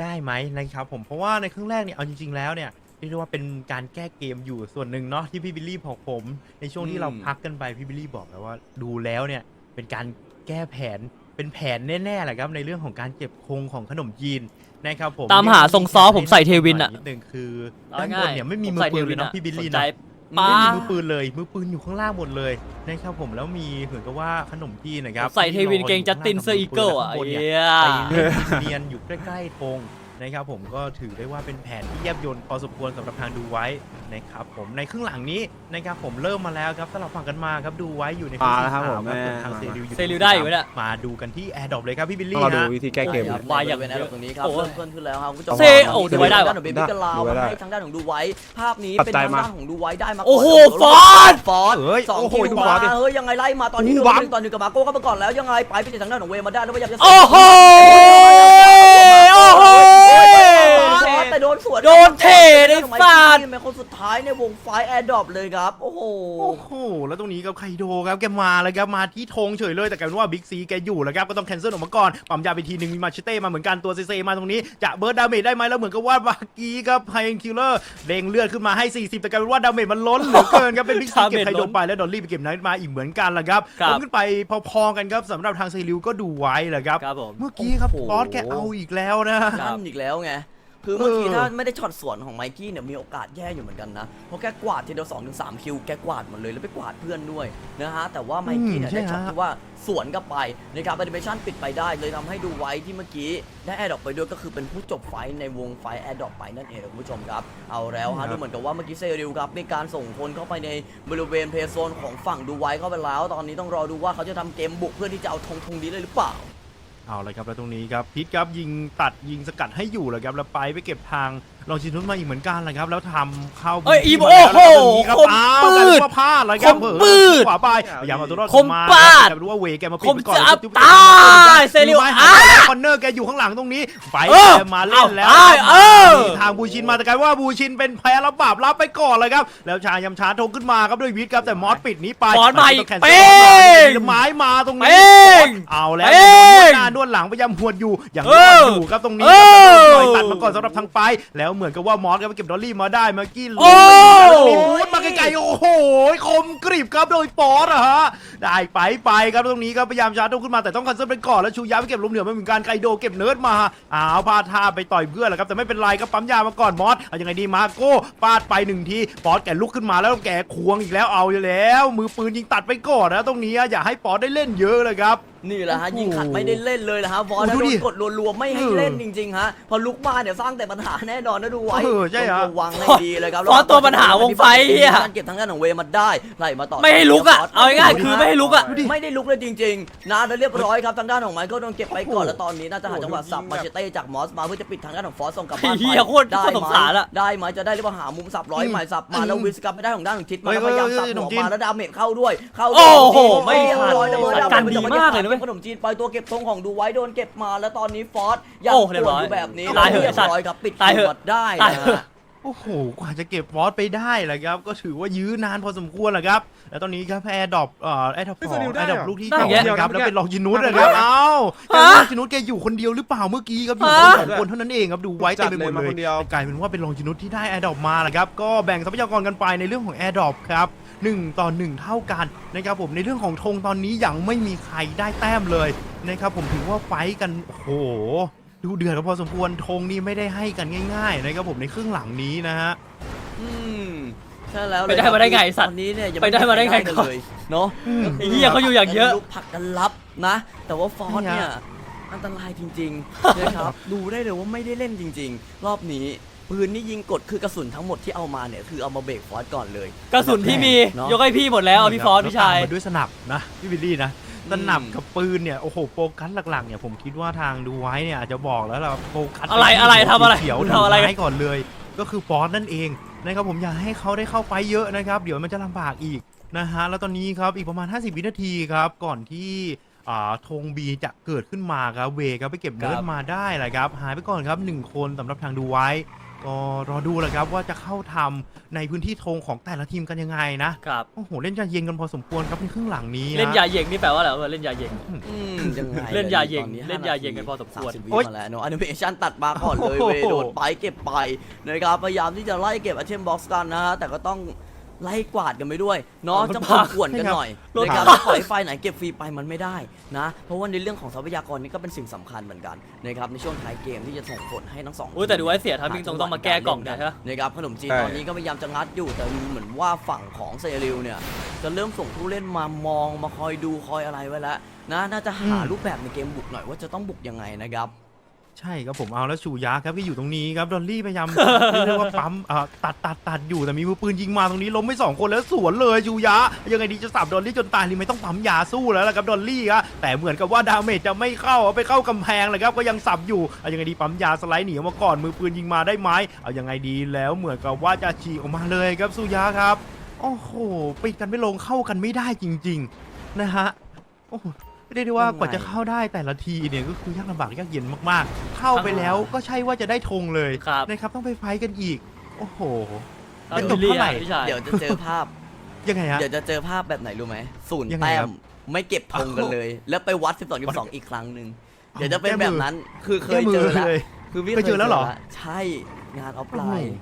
ได้ไหมนะครับ ผมเพราะว่าในครึ่งแรกเนี่ยเอาจริง ๆ แล้วเนี่ยเรียกได้ว่าเป็นการแก้เกมอยู่ส่วนหนึ่งเนาะที่พี่บิลลี่บอกผม ในช่วงที่เราอืมพักกันไปพี่บิลลี่บอกแล้วว่า ดูแล้วเนี่ยเป็นการแก้แผน เป็นแผนแน่ๆแหละครับในเรื่องของการเก็บคงของขนมจีนนะครับผมตามหาทรงซ้อผมใส่เทวินอะนิดนึงคือเอาด้านบง่านยเนี่ยไม่มีผมือใส่ปืนทเลยวิเนาะพี่บิลลี่สนใจเนาะป้าไม่มีมือปืนเลยมือปืนอยู่ข้างล่างหมดเลยนะครับผมแล้วมีเหมือนกับว่าขนมจีนนะครับใส่เทวินเกงจัสตินเซอร์อีเกิลอะข้างบนเนี่ยเหี้ยไปเล่นเนียนอยู่ใกล้ๆธง นะครับผมก็ถือได้ว่าเป็นแผนที่แยบยลพอสมควรสำหรับทางดูไว้นะครับผมในครึ่งหลังนี้นะครับผมเริ่มมาแล้วครับสลับฝั่งกันมาครับดูไว้อยู่ในมาแล้วครับที่ผมสส่วนแม่ทางเซริวอยู่เซริวได้อยู่เนี่ยมาดูกันที่แอร์ดรอปเลยครับพี่บิลต้อลี่งรอดูฮะวิธีแก้เกมใช่ครับวายอย่างบริเวณแอร์ดรอปตรงนี้ครับโอ้เริ่มต้นขึ้นแล้วครับคุณผู้ชมเซโอ้ดูไว้ได้วะทางด้านของเบบี้กะลาวดูไว้ได้ให้ทางด้านของดูไว้ ภาพนี้ตัดเป็นใจทางมาด้านของดูไว้ได้มาก่นโอ้โหแล้วฟอส ฟอสเอ้ยสองโอ้โหคิวดูมาฟอสดิเฮ้ยยังไงไล่มาตอนนี้โอ้โดโหนหนึ่งต่อหนึ่งกับมาโก้เข้ามาก่อนแล้วยังไงไปไปติดทางด้านของเวมาได้แล้วพยายามจะโอ้โห โอ้โหฟอส แต่โดนสวนโดนเทไอ้สัตว์เป็นคนสุดท้ายในวงไฟแอร์ดรอปเลยครับ โอ้โห โอ้โห แล้วตรงนี้ครับไคโดครับแกมาแล้วครับมาที่ธงเฉยเลยแต่กลายเป็นว่าบิ๊กซีแกอยู่แล้วครับก็ต้องแคนเซิลออกมาก่อนปั๊มยาไปทีหนึ่งมีมาเชเต้มาเหมือนกันตัวเซเซมาตรงนี้จะเบิร์ดดาเมจได้ไหมแล้วเหมือนกับว่าบากีครับไฮเอ็นคิลเลอร์เด้งเลือดขึ้นมาให้ 40 แต่กลายเป็นว่าดาเมจมันล้นเหลือเกินครับเป็นบิ๊กซีเก็บไคโดไปแล้วดอลลี่ไปเก็บไนท์มาอีกเหมือนกันแหละครับครับผมขึ้นไปพอๆกันครับสำหรับทางเซริวก็ดูไว้แหละครับครับผมเมื่อกี้ครับโอ้โหบอสแกเอาอีกแล้วนะนั่นอีกแล้วไง คือเมื่อกี้เออถ้าไม่ได้ช็อตสวนของไมกี้เนี่ยมีโอกาสแย่อยู่เหมือนกันนะเพราะแกกวาดทีเดียวสองถึงสามคิวแกกวาดหมดเลยแล้วไปกวาดเพื่อนด้วยนะฮะแต่ว่าไมกี้เนี่ยอืมใช่ได้ช็อตฮะที่ว่าสวนกลับไปนะครับแอนิเมชันปิดไปได้เลยทำให้ดูไว้ที่เมื่อกี้ได้แอดดอปไปด้วยก็คือเป็นผู้จบไฟท์ในวงไฟแอดดอปไปนั่นเองนะคุณผู้ชมครับเอาแล้วฮะดูเหมือนกับว่าเมื่อกี้เซริลครับมีการส่งคนเข้าไปในบริเวณเพย์โซนของฝั่งดูไว้เข้าไปแล้ว ตอนนี้ต้องรอดูว่าเขาจะทำเกมบุกเพื่อที่จะเอาธงธงนี้เลยหรือเปล่า เอาเลยครับแล้วตรงนี้ครับพิทครับยิงตัดยิงสกัดให้อยู่เลยครับแล้วไปไปเก็บทาง ลองชินุนมาอีกเหมือนกันเลยครับ แล้วทำเข้าเอ้ยพื้นที่อีโมมาแล้วโอ้โหแล้วตรงนี้ครับคมอ้าวปืแต่ดว่าพลาดเลยครับคมเผลอปืดขวาไปพยายามเอาตัวรอดคมมาปาดแต่รู้ว่าเวแกมาปิดคมไปก่อนจะแล้วตายเซริวมือไม้อะหายไปแล้วคอนเนอร์แกอยู่ข้างหลังตรงนี้ ไปเออแกมาเล่นแล้วเอาตายเออนี่ทางบูชินมาแต่กลายว่าบูชินเป็นแพ้รับบาปรับไปก่อนเลยครับ แล้วชายยำช้าทงขึ้นมาครับด้วยวิทย์ครับแต่มอสปิดหนี้ไปมอสมาอีกต้องแคนเป้เซิลงไม้มาตรงนี้เป้งเอาแล้วเป้เนี่ยโดนนวดงหน้านวดหลังพยายามหวดอยู่อย่างเอรออดอยู่ครับตรงนี้เอครับอแต่โดนปล่อยตัดมาก่อนสำหรับทางไปแล้วเหมือนกับว่ามอสก็ไปเก็บดอลลี่มาได้เมื่อกี้โอ้แล้วตรงนี้พูดมาไกลๆโอ้โหคมกริบครับโดยปอสอะฮะได้ไปไปครับตรงนี้ก็พยายามชาร์จขึ้นมาแต่ต้องคันเซิลไปก่อนแล้วชูยาไปเก็บลมเหนือมาเหมือนกันไกโดเก็บเนิร์ดมาอ้าวพาท่าไปต่อยเพื่อนแหละครับแต่ไม่เป็นไรครับปั๊มยามาก่อนมอสเอายังไงดีมาโก้ปาดไปหนึ่งทีปอสแกลุกขึ้นมาแล้วแกควงอีกแล้วเอาอยู่แล้ว มือปืนยิงตัดไปก่อนนะตรงนี้อย่าให้ปอสได้เล่นเยอะเลยครับ นี่แหละฮะโอ้โหยิงขัดไม่ได้เล่นเลยนะฮะวอลโอ้แล้วดูโดดินกดรัวๆไม่ให้เออเล่นจริงๆฮะพอลุกมาเนี่ยสร้างแต่ปัญหาแน่นอนนะดูไว้เออใช่ฮะต้องระวังให้ดีเลยครับฟอสตัวปัญหาวงไฟเหี้ยเก็บทางด้านของเวมาได้ไล่มาต่อไม่ให้ลุกอะฟสเอาง่ายๆคือไม่ให้ลุกอะดูดิไม่ได้ลุกเลยจริงๆนะแล้วเรียบร้อยครับทางด้านของไมเคิลโดนเก็บไปก่อนโอ้โหแล้วตอนนี้น่าจะหาจังหวะสับมาเชเต้จากมอสมาเพื่อจะปิดทางด้านของฟอสส่งกลับบ้านเหี้ยโคตรได้โคตรสงสารอะได้ไหมจะได้หรือเปล่าหามุมสับร้อยใหม่สับมาแล้ววิสกับไม่ได้ของด้านของทิศมาแล้วเฮ้พยยายามเฮ้ยสับเฮ้ยหัวขนมจีนมาแล้วดาเมจเข้าด้วยเข้าโอ้โหด้วยไม่ทันเรียบร้อยแล้วเว้ยจัดการดีมากเลยนะเว้ยขนมจีนไปตัวเก็บธงของดูไว้โดนเก็บมาแล้วตอนนี้ฟอสยังโอ้ปเรียบวดร้อยอยู่แบบนี้ตายเถอะเรียบไอ้สัตว์ร้อยครับปิดตายเถอะ ขวดได้ตายนะเถอะ ฮะ โอ้โห กว่าจะเก็บบอสไปได้แหละครับ ก็ถือว่ายื้อนานพอสมควรแหละครับ แล้วตอนนี้ครับแอร์ดรอปเอ่อแอร์ดรอปไม่สองสนิทได้แอร์ดรอปเหรอลูกที่ได้สองไงนะครับ เดี๋แล้วยวเป็นลองจินุสนะครับ เอ้าแต่ฮะลองจินุสแกอยู่คนเดียวหรือเปล่าเมื่อกี้ครับอยู่ฮะคนสองคนเท่านั้นเองครับ ดูไว้จัเต็มดไปหมดเลยมาเลคยนเดียว กลายเป็นว่าเป็นลองจินุสที่ได้แอร์ดรอปมาแหละครับ ก็แบ่งทรัพยากรกันไปในเรื่องของแอร์ดรอปครับ หนึ่งต่อหนึ่งเท่ากันนะครับผมในเรื่องของธงตอนนี้ยังไม่มีใครได้แต้มเลยนะครับผมถือว่าไฟท์กันโอ้โหดูเดือดกันพอสมควรธงนี่ไม่ได้ให้กันง่ายๆนะครับผมในครึ่งหลังนี้นะฮะอืมใช่แล้วเลยไปได้มาได้ไงไอ้สัตว์ตอนนี้เนี่ยยังไปได้มาได้ไงกันก่อนเลยเนาะอืมไอ้เหี้ยเขาอยู่อย่างเยอะลูกผลักกันรับนะ แต่ว่าฟอสนี่เนี่ยฮะอันตรายจริงๆนะครับดูได้เลยว่าไม่ได้เล่นจริง ๆ รอบนี้ ปืนนี่ยิงกดคือกระสุนทั้งหมดที่เอามาเนี่ยคือเอามาเบรกฟอสก่อนเลย กระสุนที่มีเนอะ ยกให้พี่หมดแล้วเอาพี่ฟอสพี่ชาย แล้วตมมาด้วยสนับนะพี่บิลลี่นะอืมสนับกับปืนเนี่ยโอ้โหโฟกัสหลักๆเนี่ยผมคิดว่าทางดูไว้เนี่ยอาจจะบอกแล้วล่ะโฟกัสอะไรอะไรทำอะไรเขียวคุณทำทำอะอะไรไรก่อนเลย ก็คือฟอสนั่นเองนะครับผมอยากให้เขาได้เข้าไฟเยอะนะครับ เดี๋ยวมันจะลำบากอีกนะฮะแล้วตอนนี้ครับอีกประมาณ 50 วินาทีครับก่อนที่อ่าธงบีจะเกิดขึ้นมาครับเวครับไปเก็บเนิร์ดครับมาได้แหละครับหายไปก่อนครับหนึ่งคนสำหรับทางดูไว้ ก็รอดูแหละครับว่าจะเข้าทำในพื้นที่ธงของแต่ละทีมกันยังไงนะครับโอ้โหเล่นยาเย็นกันพอสมควรครับในครึ่งหลังนี้ะ เล่นยาเย่งนี่แปลว่าอะไรวะเล่นยาเย่งอืมยังไงเล่นยาเย็นตอเล่นยาเย็นกันพอสมควร 30วิโอ๊ยมาแล้วเนาะแอนิเมชันตัดมาก่อนเลยโอ้โหเวโดดไปเก็บไปนะครับพยายามที่จะไล่เก็บอาเทมบ็อกซ์กันนะฮะแต่ก็ต้อง ไล่กวาดกันไปด้วยเนาะเอามันจังหพัวะกขวนกันหน่อยรถนะครับพักปล่อยไฟไหนเก็บฟรีไปมันไม่ได้นะเพราะว่าในเรื่องของทรัพยากรนี่ก็เป็นสิ่งสำคัญเหมือนกันนะครับในช่วงท้ายเกมที่จะส่งผลให้ทั้งสองอุ้ยแต่ดูไว้เสียทามิ่งตรงต้องมาแก้กล่องเนี่ยใช่ไหมนะครับขนมจีนใช่ตอนนี้ก็พยายามจะงัดอยู่แต่เหมือนว่าฝั่งของเซริลเนี่ยจะเริ่มส่งผู้เล่นมามองมาคอยดูคอยอะไรไว้แล้วนะน่าจะหาอืมรูปแบบในเกมบุกหน่อยว่าจะต้องบุกยังไงนะครับ ใช่ครับผมเอาแล้วชูยาครับที่อยู่ตรงนี้ครับดอลลี่พยายาม เรียกได้ว่าปั๊มเอ่อตัดตัดตัดอยู่แต่มีมือปืนยิงมาตรงนี้ล้มไปสองคนแล้วสวนเลยชูยายังไงดีจะสับดอลลี่จนตายหรือไม่ต้องปั๊มยาสู้แล้วล่ะครับดอลลี่ครับแต่เหมือนกับว่าดาเมจจะไม่เข้าเอาไปเข้ากำแพงเลยครับก็ยังสับอยู่เอายังไงดีปั๊มยาสไลด์หนีออกมาก่อนมือปืนยิงมาได้ไหมเอายังไงดีแล้วเหมือนกับว่าจะฉีกออกมาเลยครับสุยาครับโอ้โหปิดกันไม่ลงเข้ากันไม่ได้จริง ๆ นะฮะโอ้โห เรียกได้ว่ายังไงกว่าจะเข้าได้แต่ละทีเนี่ยก็คือยากลำบากยากเย็นมากๆ เข้าไปแล้วก็ใช่ว่าจะได้ธงเลยครับ นะครับต้องไปไฟท์กันอีก โอ้โหเอาเป็นดูตบเรีเท่าไหร่ พี่ชาย เดี๋ยวจะเจอภาพ ยังไงฮะ เดี๋ยวจะเจอภาพแบบไหนรู้ไหมศูนย์ยังไงแต้ครัมบไม่เก็บธงกันเลย แล้วไปวัด 12 12 อีกครั้งหนึ่งเดี๋ยวจะเป็นแบบนั้นคือเคยเจอแล้วเลยคือพี่เคยเจอแล้วเหรอใช่งานออฟไลน์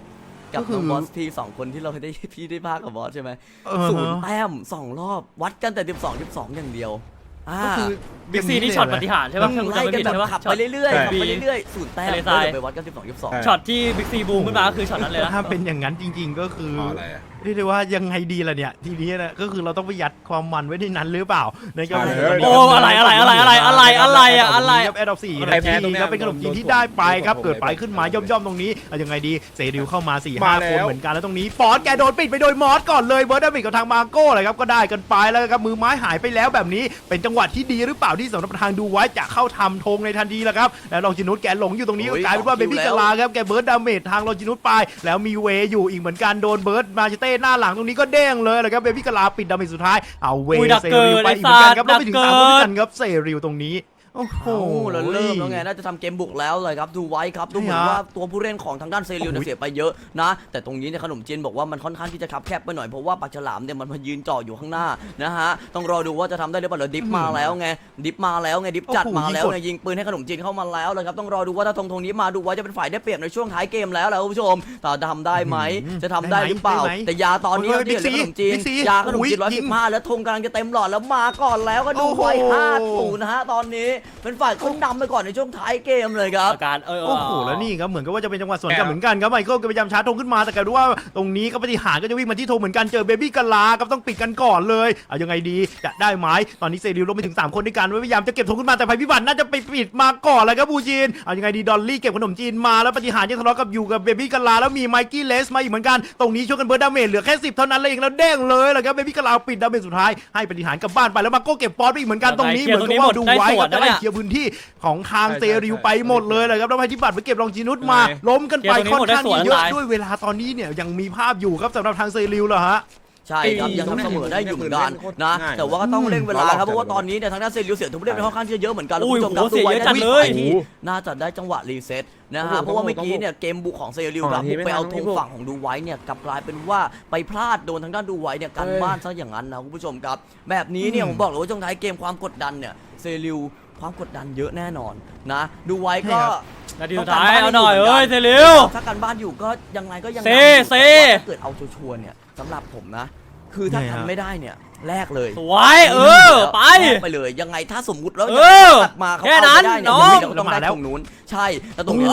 โอ้โหกับก็คือน้องบอสพี่สองคนที่เราได้พี่ได้ภาคกับบอสใช่ไหมเออศูนย์แต้มสองรอบวัดกันแต่ 12 12 อย่างเดียวอ่า ก็คือบิ๊กซีนี่ช็อตปฏิหารย์ใช่ปะอืมถ้าไล่จำไม่กันผิดแบบใช่ปะขับช็ไปอต เรื่อยๆใช่ขับไปเรื่อยๆศูนย์แต้มทะเลทแล้วรายเดี๋ยวไปวัดกัน12 12ช็อตที่บิ๊กซีบูมขึ้นมาก็คือช็อตนั้นเลยนะ ถ้าเป็นอย่างนั้นจริง ๆ ก็คืออ๋ออะไรอะ เรียกได้ว่ายังไงดีล่ะเนี่ยทีนี้นะก็คือเราต้องไปยัดความมันไว้ในนั้นหรือเปล่านะครับใช่เลย โอ้อะไรอะไรอะไรอะไรอะไรอะไรอะอะไรครับแอดดอปสี่อะไรนาแพ้ทีตรงเนี้ยครับเป็นขนมจีนที่ได้ไปครับเกิดไปขึ้นมาย่อมๆตรงนี้เอายังไงดีเซริวเข้ามา4ี่ห้ามาแล้คนว เหมือนกันแล้วตรงนี้ฟอสแกโดนปิดไปโดยมอสก่อนเลยเบิร์ดดามิดกับทางมาโก้เลยครับก็ได้กันไปแล้วครับมือไม้หายไปแล้วแบบนี้เป็นจังหวะที่ดีหรือเปล่าที่สำหรับทางดูไว้จะเข้าทำธงในทันทีแล้วครับแล้วลองจินุสแกหลงอยู่ตรงนี้โอ้ก็ยกลายเป็นว่าสเบองคิวบี้แล้กวลาครับแกเบิร์ดดาเมจทางลองจินุสไปแล้วมีเวอยู่อีกเหมือนกันโดนเบิร์ดมาเชเต้หน้าหลังตรงนี้ก็เด้งเลยแหละครับเบบี้กลาปิดดาเมจสุดท้ายเอาเวอุ้ยดักเซเกินริวไปไอ้อีกเหมือนกันครับสัแล้วตว์ไปถึงสามคนด้วยดักเกินกันครับเซริวตรงนี้ โอ้โหโอ้แล้วเริ่มแล้วไงน่าจะทำเกมบุกแล้วเลยครับดูไว้ครับดูเหมือนใช่ฮะว่าตัวผู้เล่นของทางด้านเซริลเนี่ยโอ้โหเสียไปเยอะนะ แต่ตรงนี้เนี่ยขนมจีนบอกว่ามันค่อนข้างที่จะคับแคบไปหน่อยเพราะว่าปากฉลามเนี่ยมันมายืนจ่ออยู่ข้างหน้านะฮะต้องรอดูว่าจะทำได้หรือเปล่าแล้วดิฟมาแล้วไงดิฟมาแล้วไงดิฟจัดโอ้โหมาแล้วยิงกดไงยิงปืนให้ขนมจีนเข้ามาแล้วเลยครับต้องรอดูว่าถ้าธงธงนี้มาดูไว้จะเป็นฝ่ายได้เปรียบในช่วงท้ายเกมแล้วแหละคุณผู้ชมแต่จะทำได้ไหมจะทำได้หรือเปล่าได้ไหมแต่ยาตอนนี้โอ้ยที่เหลือขนมจีนบิ๊กซียาขนมจีนโอ้ร้อยยยิสิงบห้าแล้วธงกำลังจะเต็มหลอดแล้วมาก่อนแล้วก็ดูไว้โอ้โหห้าศูนย์นะฮะตอนนี้เป็นฝ่ายขึ้นนำไปก่อนในช่วงท้ายเกมเลยครับ อาการเออเออ โอ้โหแล้วนี่ครับเหมือนกับว่าจะเป็นจังหวะสวนกลับเหมือนกันครับไมเคิลก็พยายามชาร์จธงขึ้นมาแต่กลายเป็นว่าตรงนี้ก็ปฏิหารย์ก็จะวิ่งมาที่ธงเหมือนกันเจอเบบี้กะลาครับต้องปิดกันก่อนเลยเอายังไงดีจะได้ไหมตอนนี้เซริลลงไปถึง 3 คนด้วยกันพยายามจะเก็บธงขึ้นมาแต่ภัยพิบัติน่าจะไปปิดมาก่อนเลยครับบูจีนเอายังไงดีดอลลี่เก็บขนมจีนมาแล้วปฏิหารย์ยังทะเลาะกับอยู่กับเบบี้กะลาแล้วมีไมกี้เลสมาอีกเหมือนกันตรงนี้ช่วยกันเบิร์ดดาเมจเหลือแค่10เท่านั้นเลยเองแล้วเด้งเลยแหละครับเบบี้กะลาปิดดาเมจสุดท้ายให้ปฏิหารย์กลับบ้านไปแล้วมาโก้เก็บฟอสไปอีกเหมือนกันตรงนี้เหมือนกับว่าดูไว้ก็จะได้เคลียร์พื้นที่ของทางเซริลไปหมดเลยเลยครับแล้วภัยพิบัติไปเก็บลองจีนุสมา ล้มกันไปค่อนข้างเยอะด้วยเวลาตอนนี้เนี่ยยังมีภาพอยู่ครับสำหรับทางเซริลเหรอฮะใช่ครับไอ้ยังทำเสมอได้อยู่เหมือนกันโคตรนะง่ายแต่ว่าก็ต้องเร่งเวลาครับอืมเพราะว่าตอนนี้เนี่ยทางด้านเซริลเสียทุกเล่นไปค่อนข้างที่จะเยอะเหมือนกันแล้วอุ้ยคุณผู้ชมครับโหเสียดูไว้เยอะจัดวิ่งเลยไปที่โอ้โหน่าจะได้จังหวะรีเซ็ตนะโอ้ฮะโหเพราะว่าเมื่อกี้ต้องเนี่ยเกมบุกของเซริลอ๋อครับทีบุกไม่ไปเอาทันธงพี่พวกฝั่งของดูไว้เนี่ยกลับกลายเป็นว่าไปพลาดโดนทางด้านดูไว้เนี่ยกันเอ้ยบ้านซะอย่างนั้นนะคุณผู้ชมครับ แบบนี้เนี่ยอืมผมบอกเลยว่าช่วงท้ายเกมความกดดันเนี่ยเซริล ความกดดันเยอะแน่นอนนะ ดูไว้ก็ใช่ครับนาทีสุดท้ายเอาหน่อยเอ้ยเซริว ถ้ากันบ้านอยู่ก็ยังไงก็ยังเซนำอยู่เซแต่ว่าถ้าเกิดเอาชัวร์ๆเนี่ยสำหรับผมนะ คือถ้าไงกันฮะไม่ได้เนี่ย แลกเลยสวยเออไปแลกไปเลยยังไงถ้าสมมุติแล้วเออตัดมาเขาแค่เอานั้นไม่ได้เนี่ยน้องยังไงเราต้องได้มาแล้วตรงนู้นใช่แล้วตรงนี้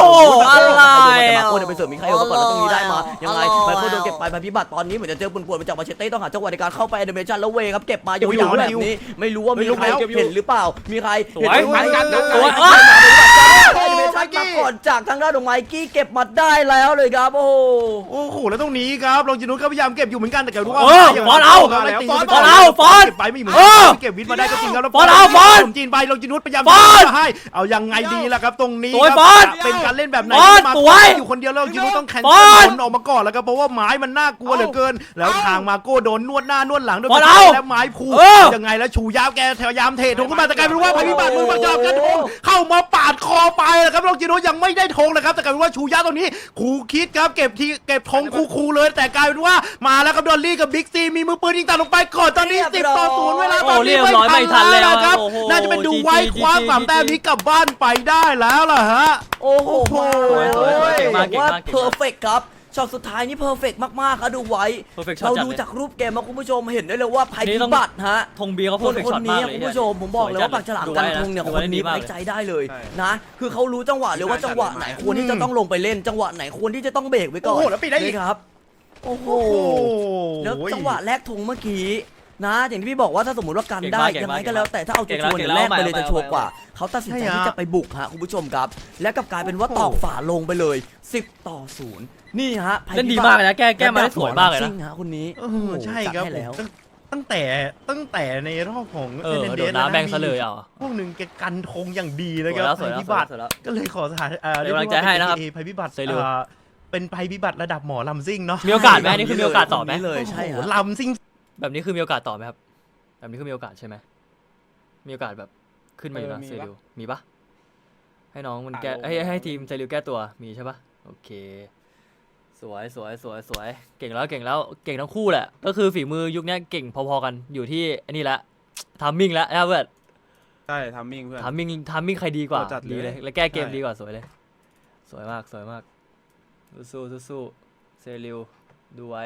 โอ้ได้มาก่อนแล้วอะไรแต่มาโคจะไปเสริมมิคาเอลมาก่อนแล้วตรงนี้ได้มายังไงอร่อยไปโคโดนเก็บไปภัยพิบัติตอนนี้เหมือนจะเจอปุ่นๆมาจากมาเชเต้ต้องหาจังหวะในการเข้าไปแอนิเมชันแล้วเวครับเก็บมาโอ้ยยาวๆอยู่แบบนี้ไม่รู้ว่ามีใครเก็บอยู่เห็นหรือเปล่ามีใครสวยเห็นไหมกันสวยแอนิเมชันมาก่อนจากทางด้านของไมกี้เก็บมาได้แล้วเลยครับโอ้โหโอ้โหแล้วตรงนี้ครับลองจินุสก็พยายามเก็บอยู่เหมือนกันแต่แกรู้ว่าเออยังฟอนเอาครับแล้วตีฟอนเอาฟอนเก็บไปไม่เหมือนเอกัอนเก็บวิทย์มาได้ก็จริงครับแล้วฟอนเอาฟอนขมจีนไปลองจินุสพยายามฟอนจะให้เอายังไงดีล่ะครับตรงนี้สวยครับฟอนจะเป็นการเล่นแบบไหนฟอนมาสวยอยู่คนเดียวแล้วลองจินุสต้องแข่งฟอนผลออกมาก่อนแล้วครับเพราะว่าไม้มันน่ากลัวเหลือเกิน แล้วทางมาโก้โดนนวดหน้านวดหลังด้วยฟอนเอาแล้วไม้พูเออยังไงแล้วชูยาวแกพยายามเทธงขึ้นมาแต่กลายเป็นว่าภัยพิบัติมือประจอบกันธงเข้ามาปาดคอไปนะครับลองจินุสยังไม่ได้ธงนะครับแต่กลายเป็นว่าชูยาวตรงนี้คูคิดครับเก็บทีเก็บธงคูๆเลย แต่กลายเป็นว่ามาแล้วครับดอลลี่กับบิ๊กซีมีมือปืนยิงตัดลงไปก่อนตอนนี้เรีสิยบบร้อยต่อศูนย์เวลาโอ้ตอนนี้เรียบร้อยไม่ทันแล้วครับโอ้โหน่าจะเป็นดูไว้ GG คว้าสามแต้มนี้กลับบ้านไปได้แล้วล่ะฮะ โอ้โหสวยสวยสวยเก่งมากเก่งว่ามากเก่งมากเพอร์เฟกครับช็อตสุดท้ายนี่เพอร์เฟกมากๆครับดูไว้ perfect shot เราจัดดูเลยจากรูปเกมมาคุณผู้ชมเห็นได้เลยว่าภัยนี่พิต้องบัติฮะธงเบียร์เขาคพูดนเป็นคนช็อตนี้มากเลยคุณผู้ชมผมบอกเลยว่าปากฉลามกันธงเนี่ยคนนี้ไว้ใจได้เลยใช่นะ คือเขารู้จังหวะเลยว่าจังหวะไหนควรที่จะต้องลงไปเล่นจังหวะไหนควรที่จะต้องเบรกไว้ก่อนโอ้โหแล้วปิดได้อีกนะครับ โอ้โหโอ้โหแล้วจังหวะแรกธงเมื่อกี้นะอย่างที่พี่บอกว่าถ้าสมมติว่ากันเก่งได้มากเก่งยังมาไงกก็แล้วแต่ถ้าเอาเก่ชังวแล้วร์ๆเนี่ยเก่งแล้วแรกไปเลยเอาจะไปชัวร์เอาไปกว่า เขาตัดสินใจใช่ฮะที่จะไปบุกฮะคุณผู้ชมครับ และกลับกลายเป็นว่าตอกฝาลงไปเลย 10 ต่อศูนย์นี่ฮะภัยเล่นดีพิบัติมากเลยนะแก้แก้มาได้สวยมากเลยซิ่นะงฮะคนนี้เออใช่ครับจัดให้แล้วตั้งตั้งแต่ตั้งแต่ในรอบของเออ Fernandez โดนน้ำแบงซะเลยอะพวกหนึ่งแกกันธงอย่างดีสนะวยครัแล้บวสวยภัยแล้วพิบัติสวยแล้วก็เลยขอสถานเอ่อเป็นกำลังใจให้นะครับเรียกว่าเป็นภัยพิบัติ เซริวเอ่อเป็นภัยพิบัติระดับหมอลำซิ่งเนาะมีโอกาสไหมอันนี้คือมีโอกาสต่อไหม เลยใช่โอ้ฮะโหลำซิ่ง แบบนี้คือมีโอกาสต่อไหมครับ แบบนี้คือมีโอกาสใช่ไหมมีโอกาสแบบขึ้นมาอยู่นะเออมีเซปะ ริวมีปะให้น้องมันอ่าแก้ลงให้มาให้ทีมเซริวแก้ตัวมีใช่ปะโอเค สวยสวยสวยสวยเก่งแล้วเก่งแล้วเก่งทั้งคู่แหละ ก็คือฝีมือยุคเนี้ยเก่งพอๆกันอยู่ที่อันนี้ละทามมิ่งแล้วนะเพื่อนใช่ทามมิ่งเพื่อน ทามมิ่งทามมิ่งใครดีกว่าโหดจัดเลยดีเลย แล้วแก้เกมใช่ ดีกว่าสวยเลย สวยมากสวยมากสู้ สู้สู้สู้เซริวดูไว้